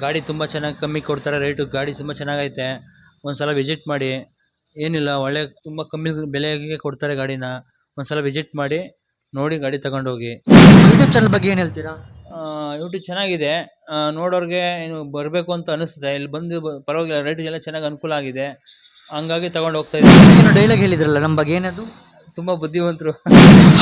ಗಾಡಿ ತುಂಬ ಚೆನ್ನಾಗಿ ಕಮ್ಮಿ ಕೊಡ್ತಾರೆ ರೇಟು ಗಾಡಿ ತುಂಬ ಚೆನ್ನಾಗೈತೆ. ಒಂದು ಸಲ ವಿಸಿಟ್ ಮಾಡಿ ಏನಿಲ್ಲ ಒಳ್ಳೆ ತುಂಬ ಕಮ್ಮಿ ಬೆಲೆಗೆ ಕೊಡ್ತಾರೆ ಗಾಡಿನ. ಒಂದು ಸಲ ವಿಸಿಟ್ ಮಾಡಿ ನೋಡಿ ಗಾಡಿ ತಗೊಂಡೋಗಿ. ಯೂಟ್ಯೂಬ್ ಚಾನಲ್ ಬಗ್ಗೆ ಏನು ಹೇಳ್ತೀರಾ? ಯೂಟ್ಯೂಬ್ ಚೆನ್ನಾಗಿದೆ. ನೋಡೋರಿಗೆ ಏನು ಬರಬೇಕು ಅಂತ ಅನಿಸ್ತದೆ. ಇಲ್ಲಿ ಬಂದು ಬ- ಪರವಾಗಿಲ್ಲ ರೇಟ್ ಎಲ್ಲ ಚೆನ್ನಾಗಿ ಅನುಕೂಲ ಆಗಿದೆ. ಹಂಗಾಗಿ ತಗೊಂಡು ಹೋಗ್ತಾ ಇದ್ದೀನಿ. ಏನು ಡೈಲಾಗ್ ಹೇಳಿದ್ರಲ್ಲ ನಮ್ಮ ಬಗ್ಗೆ ಏನದು ತುಂಬ ಬುದ್ಧಿವಂತರು.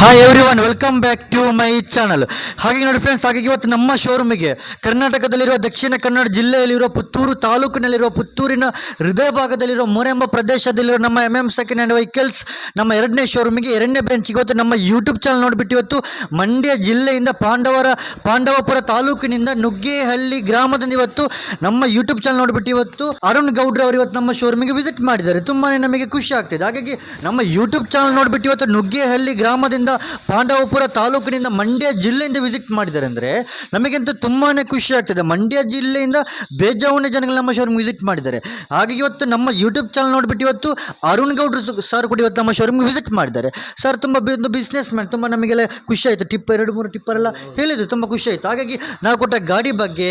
Hi everyone welcome back to my channel ಹಾಗೆ ನೋಡಿ ಫ್ರೆಂಡ್ಸ್ ಹಾಗಾಗಿ ಇವತ್ತು ನಮ್ಮ ಶೋರೂಮಿಗೆ ಕರ್ನಾಟಕದಲ್ಲಿರುವ ದಕ್ಷಿಣ ಕನ್ನಡ ಜಿಲ್ಲೆಯಲ್ಲಿರುವ ಪುತ್ತೂರು ತಾಲೂಕಿನಲ್ಲಿರುವ ಪುತ್ತೂರಿನ ಹೃದಯ ಭಾಗದಲ್ಲಿರುವ ಮೊರೆಂಬ ಪ್ರದೇಶದಲ್ಲಿರುವ ನಮ್ಮ M M second hand vehicles ನಮ್ಮ ಎರಡನೇ ಶೋರೂಮಿಗೆ ಎರಡನೇ ಬ್ರಾಂಚ್ ಇವತ್ತು ನಮ್ಮ ಯೂಟ್ಯೂಬ್ ಚಾನಲ್ ನೋಡಿಬಿಟ್ಟು ಇವತ್ತು ಮಂಡ್ಯ ಜಿಲ್ಲೆಯಿಂದ ಪಾಂಡವರ, ಪಾಂಡವಪುರ ತಾಲೂಕಿನಿಂದ ನುಗ್ಗೇಹಳ್ಳಿ ಗ್ರಾಮದಿಂದ ಇವತ್ತು ನಮ್ಮ ಯೂಟ್ಯೂಬ್ ಚಾನಲ್ ನೋಡಿಬಿಟ್ಟು ಇವತ್ತು ಅರುಣ್ ಗೌಡ್ರ ಅವರು ಇವತ್ತು ನಮ್ಮ ಶೋರೂಮಿಗೆ ವಿಸಿಟ್ ಮಾಡಿದ್ದಾರೆ. ತುಂಬಾ ನಮಗೆ ಖುಷಿ ಆಗ್ತಿದೆ. ಹಾಗಾಗಿ ನಮ್ಮ ಯೂಟ್ಯೂಬ್ ಚಾನಲ್ ನೋಡಿಬಿಟ್ಟು ಇವತ್ತು ನುಗ್ಗೇಹಳ್ಳಿ ಗ್ರಾಮದಿಂದ ಪಾಂಡವಪುರ ತಾಲೂಕಿನಿಂದ ಮಂಡ್ಯ ಜಿಲ್ಲೆಯಿಂದ ವಿಸಿಟ್ ಮಾಡಿದ್ದಾರೆ ಅಂದರೆ ನಮಗಂತೂ ತುಂಬಾ ಖುಷಿ ಆಗ್ತದೆ. ಮಂಡ್ಯ ಜಿಲ್ಲೆಯಿಂದ ಬೇಜಾವಣೆ ಜನಗಳು ನಮ್ಮ ಶೋರೂಮ್ ವಿಸಿಟ್ ಮಾಡಿದ್ದಾರೆ. ಹಾಗೆ ಇವತ್ತು ನಮ್ಮ ಯೂಟ್ಯೂಬ್ ಚಾನಲ್ ನೋಡಿಬಿಟ್ಟು ಇವತ್ತು ಅರುಣ್ ಗೌಡ್ರು ಸರ್ ಕೂಡ ಇವತ್ತು ನಮ್ಮ ಶೋರೂಮ್ಗೆ ವಿಸಿಟ್ ಮಾಡಿದ್ದಾರೆ. ಸರ್ ತುಂಬ ಒಂದು ಬಿಸ್ನೆಸ್ ಮ್ಯಾನ್ ತುಂಬ ನಮಗೆಲ್ಲ ಖುಷಿ ಆಯಿತು. ಟಿಪ್ ಎರಡು ಮೂರು ಟಿಪ್ಪರೆಲ್ಲ ಹೇಳಿದ್ರು. ತುಂಬ ಖುಷಿ ಆಯಿತು. ಹಾಗಾಗಿ ನಾವು ಕೊಟ್ಟ ಗಾಡಿ ಬಗ್ಗೆ,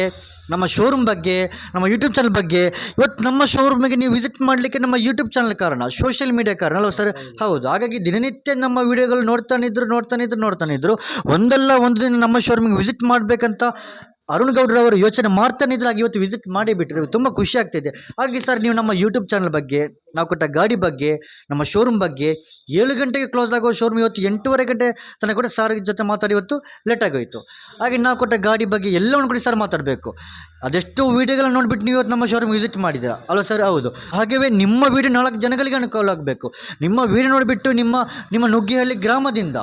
ನಮ್ಮ ಶೋರೂಮ್ ಬಗ್ಗೆ, ನಮ್ಮ ಯೂಟ್ಯೂಬ್ ಚಾನಲ್ ಬಗ್ಗೆ ಇವತ್ತು ನಮ್ಮ ಶೋರೂಮಿಗೆ ನೀವು ವಿಸಿಟ್ ಮಾಡಲಿಕ್ಕೆ ನಮ್ಮ ಯೂಟ್ಯೂಬ್ ಚಾನಲ್ ಕಾರಣ ಸೋಷಿಯಲ್ ಮೀಡಿಯಾ ಕಾರಣ ಅಲ್ವಾ ಸರ್ ಹೌದು. ಹಾಗಾಗಿ ದಿನನಿತ್ಯ ನಮ್ಮ ವಿಡಿಯೋಗಳು ನೋಡ್ತಾನೆ ನೋಡ್ತಾನಿದ್ರು ನೋಡ್ತಾನಿದ್ರು ನೋಡ್ತಾನೆ ಇದ್ರು ಒಂದಲ್ಲ ಒಂದು ದಿನ ನಮ್ಮ ಶೋರೂಮಿಗೆ ವಿಸಿಟ್ ಮಾಡಬೇಕಂತ ಅರುಣ್ ಗೌಡ್ರವರು ಯೋಚನೆ ಮಾಡ್ತಾನೆ ಇದ್ರಾಗ ಇವತ್ತು ವಿಸಿಟ್ ಮಾಡಿ ತುಂಬ ಖುಷಿ ಆಗ್ತಿದೆ. ಹಾಗೆ ಸರ್ ನೀವು ನಮ್ಮ ಯೂಟ್ಯೂಬ್ ಚಾನಲ್ ಬಗ್ಗೆ, ನಾವು ಕೊಟ್ಟ ಗಾಡಿ ಬಗ್ಗೆ, ನಮ್ಮ ಶೋರೂಮ್ ಬಗ್ಗೆ ಏಳು ಗಂಟೆಗೆ ಕ್ಲೋಸ್ ಆಗೋ ಶೋರೂಮ್ ಇವತ್ತು ಎಂಟೂವರೆ ಗಂಟೆ ತನಕ ಕೂಡ ಸರ್ ಜೊತೆ ಮಾತಾಡಿ ಇವತ್ತು ಲೇಟ್ ಆಗೋಯ್ತು. ಹಾಗೆ ನಾವು ಕೊಟ್ಟ ಗಾಡಿ ಬಗ್ಗೆ ಎಲ್ಲವನ್ನು ಕೂಡ ಸರ್ ಮಾತಾಡಬೇಕು. ಅದೆಷ್ಟು ವೀಡಿಯೋಗಳನ್ನ ನೋಡಿಬಿಟ್ಟು ನೀವು ಇವತ್ತು ನಮ್ಮ ಶೋರೂಮ್ ವಿಸಿಟ್ ಮಾಡಿದ್ದೀರಾ? ಅಲ್ಲ ಸರ್ ಹೌದು. ಹಾಗೆಯೇ ನಿಮ್ಮ ವೀಡಿಯೋ ನಾಲ್ಕು ಜನಗಳಿಗೆ ಅನುಕೂಲ ಆಗಬೇಕು. ನಿಮ್ಮ ವೀಡಿಯೋ ನೋಡಿಬಿಟ್ಟು ನಿಮ್ಮ ನಿಮ್ಮ ನುಗ್ಗಿಹಳ್ಳಿ ಗ್ರಾಮದಿಂದ,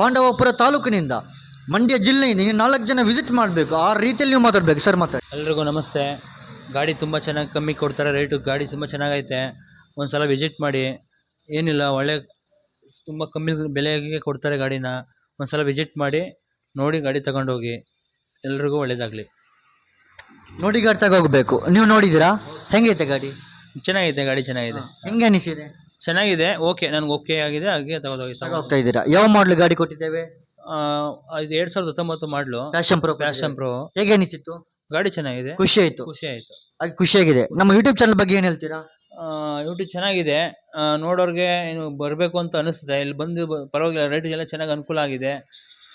ಪಾಂಡವಪುರ ತಾಲೂಕಿನಿಂದ ಮಂಡ್ಯ ಜಿಲ್ಲೆಯಿಂದ ನೀವು ನಾಲ್ಕು ಜನ ವಿಸಿಟ್ ಮಾಡಬೇಕು. ಆ ರೀತಿಯಲ್ಲಿ ನೀವು ಮಾತಾಡಬೇಕು. ಸರ್ ಮಾತಾಡಿ. ಎಲ್ರಿಗೂ ನಮಸ್ತೆ. ಗಾಡಿ ತುಂಬ ಚೆನ್ನಾಗಿ ಕಮ್ಮಿ ಕೊಡ್ತಾರೆ. ರೇಟು ಗಾಡಿ ತುಂಬ ಚೆನ್ನಾಗೈತೆ. ಒಂದು ಸಲ ವಿಸಿಟ್ ಮಾಡಿ. ಏನಿಲ್ಲ ಒಳ್ಳೆ ತುಂಬ ಕಮ್ಮಿ ಬೆಲೆಗೆ ಕೊಡ್ತಾರೆ ಗಾಡಿನ. ಒಂದು ಸಲ ವಿಸಿಟ್ ಮಾಡಿ ನೋಡಿ ಗಾಡಿ ತಗೊಂಡೋಗಿ. ಎಲ್ರಿಗೂ ಒಳ್ಳೇದಾಗಲಿ. ನೋಡಿ ಗಾಡಿ ತಗೋಗ್ಬೇಕು ನೀವು ನೋಡಿದ್ದೀರಾ? ಹೆಂಗೈತೆ ಗಾಡಿ? ಚೆನ್ನಾಗೈತೆ ಗಾಡಿ ಚೆನ್ನಾಗಿದೆ. ಹೆಂಗೆ ಅನಿಸಿದೆ? ಚೆನ್ನಾಗಿದೆ. ಓಕೆ ನನಗೆ ಓಕೆ ಆಗಿದೆ. ಹಾಗೆ ತಗೊಂಡೋಗಿ ತಗೋಗ್ತಾ ಹೋಗ್ತಾ ಇದ್ದೀರಾ? ಯಾವ ಮಾಡಲು ಗಾಡಿ ಕೊಟ್ಟಿದ್ದೇವೆ? ಇದು ಎರಡ್ ಸಾವಿರದ ಹತ್ತೊಂಬತ್ತು ಮಾಡ್ಲು. ಪ್ಯಾಶನ್ ಪ್ರೋ ಫ್ಯಾಷನ್ ಪ್ರೋ ಹೇಗೆ ಅನಿಸಿತ್ತು? ಗಾಡಿ ಚೆನ್ನಾಗಿದೆ. ಖುಷಿ ಆಯ್ತು ಖುಷಿ ಆಯ್ತು. ಅದು ಖುಷಿಯಾಗಿದೆ. ನಮ್ಮ ಯೂಟ್ಯೂಬ್ ಚಾನಲ್ ಬಗ್ಗೆ ಏನು ಹೇಳ್ತೀರಾ? ಯೂಟ್ಯೂಬ್ ಚೆನ್ನಾಗಿದೆ. ಆ, ನೋಡೋರಿಗೆ ಏನು ಬರಬೇಕು ಅಂತ ಅನಿಸ್ತದೆ. ಇಲ್ಲಿ ಬಂದು ಬ- ಪರವಾಗಿಲ್ಲ. ರೇಟ್ ಎಲ್ಲ ಚೆನ್ನಾಗಿ ಅನುಕೂಲ ಆಗಿದೆ.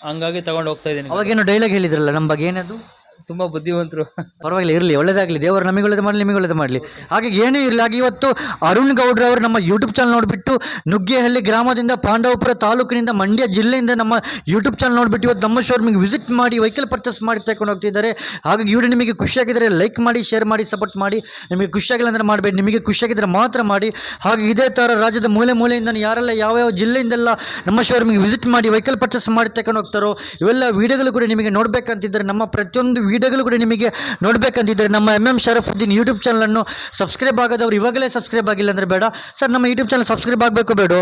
ಹಂಗಾಗಿ ತಗೊಂಡು ಹೋಗ್ತಾ ಇದ್ದೀನಿ. ಅವಾಗೇನು ಡೈಲಾಗ್ ಹೇಳಿದ್ರಲ್ಲ ನಮ್ಮ ಬಗ್ಗೆ ಏನದು ತುಂಬ ಬುದ್ಧಿವಂತರು. ಪರವಾಗಿಲ್ಲ, ಇರಲಿ, ಒಳ್ಳೇದಾಗಲಿ, ದೇವರು ನಮಗೆ ಒಳ್ಳೇದು ಮಾಡಲಿ ನಿಮಗೆ ಒಳ್ಳೇದು ಮಾಡಲಿ. ಹಾಗೆ ಏನೇ ಇರಲಿ ಹಾಗೆ ಇವತ್ತು ಅರುಣ್ ಗೌಡ್ರವರು ನಮ್ಮ ಯೂಟ್ಯೂಬ್ ಚಾನಲ್ ನೋಡಿಬಿಟ್ಟು ನುಗ್ಗೇಹಳ್ಳಿ ಗ್ರಾಮದಿಂದ ಪಾಂಡವಪುರ ತಾಲೂಕಿನಿಂದ ಮಂಡ್ಯ ಜಿಲ್ಲೆಯಿಂದ ನಮ್ಮ ಯೂಟ್ಯೂಬ್ ಚಾನಲ್ ನೋಡಿಬಿಟ್ಟು ಇವತ್ತು ನಮ್ಮ ಶೋರೂಮಿಗೆ ವಿಸಿಟ್ ಮಾಡಿ ವೆಹಿಕಲ್ ಪರ್ಚೇಸ್ ಮಾಡಿ ತಗೊಂಡು ಹೋಗ್ತಿದ್ದಾರೆ. ಹಾಗಾಗಿ ಇವರು ನಿಮಗೆ ಖುಷಿಯಾಗಿದ್ದರೆ ಲೈಕ್ ಮಾಡಿ ಶೇರ್ ಮಾಡಿ ಸಪೋರ್ಟ್ ಮಾಡಿ. ನಿಮಗೆ ಖುಷಿಯಾಗಿಲ್ಲ ಅಂದರೆ ಮಾಡಬೇಡಿ, ನಿಮಗೆ ಖುಷಿಯಾಗಿದ್ದರೆ ಮಾತ್ರ ಮಾಡಿ. ಹಾಗೆ ಇದೇ ಥರ ರಾಜ್ಯದ ಮೂಲೆ ಮೂಲೆಯಿಂದ ಯಾರೆಲ್ಲ ಯಾವ್ಯಾವ ಜಿಲ್ಲೆಯಿಂದೆಲ್ಲ ನಮ್ಮ ಶೋರೂಮಿಗೆ ವಿಸಿಟ್ ಮಾಡಿ ವೆಹಿಕಲ್ ಪರ್ಚೇಸ್ ಮಾಡಿ ತಗೊಂಡು ಹೋಗ್ತಾರೋ, ಇವೆಲ್ಲ ವೀಡಿಯೋಗಳು ಕೂಡ ನಿಮಗೆ ನೋಡಬೇಕಂತಿದ್ದರೆ ನಮ್ಮ ಪ್ರತಿಯೊಂದು ವಿಡಿಯೋಗಳು ಕೂಡ ನಿಮಗೆ ನೋಡಬೇಕಂತಿದ್ದರೆ ನಮ್ಮ ಎಂ ಎಂ ಶರಫುದ್ದೀನ್ ಯೂಟ್ಯೂಬ್ ಚಾನಲನ್ನು ಸಬ್ಸ್ಕ್ರೈಬ್ ಆಗೋದವ್ರು ಇವಾಗಲೇ ಸಬ್ಸ್ಕ್ರೈಬ್ ಆಗಿಲ್ಲ ಅಂದರೆ ಬೇಡ. ಸರ್ ನಮ್ಮ ಯೂಟ್ಯೂಬ್ ಚಾನಲ್ ಸಬ್ಸ್ಕ್ರೈಬ್ ಆಗಬೇಕು ಬೇಡ.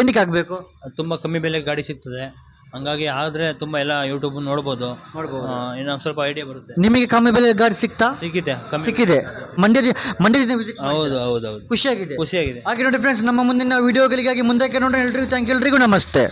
ಏನಕ್ಕೆ ಆಗಬೇಕು? ತುಂಬ ಕಮ್ಮಿ ಬೆಲೆಗೆ ಗಾಡಿ ಸಿಗ್ತದೆ. ಹಂಗಾಗಿ ಆದರೆ ತುಂಬ ಎಲ್ಲ ಯೂಟ್ಯೂಬ್ ನೋಡ್ಬೋದು. ನೋಡ್ಬೋದು. ಸ್ವಲ್ಪ ಐಡಿಯಾ ಬರುತ್ತೆ. ನಿಮಗೆ ಕಮ್ಮಿ ಬೆಲೆ ಗಾಡಿ ಸಿಗ್ತಾ? ಸಿಕ್ಕಿದೆ ಕಮ್ಮಿ ಸಿಕ್ಕಿದೆ. ಮಂಡ್ಯದ ಮಂಡ್ಯದಿಂದ ವಿಸಿಟ್ ಹೌದು ಹೌದು ಹೌದು. ಖುಷಿಯಾಗಿದೆ. ಖುಷಿಯಾಗಿದೆ. ಹಾಗೆ ನೋಡಿ ಫ್ರೆಂಡ್ಸ್ ನಮ್ಮ ಮುಂದಿನ ವಿಡಿಯೋಗಳಿಗಾಗಿ ಮುಂದಕ್ಕೆ ನೋಡೋಣ. ಎಲ್ರಿಗೂ ಥ್ಯಾಂಕ್ ಎಲ್ರಿಗೂ ನಮಸ್ತೆ.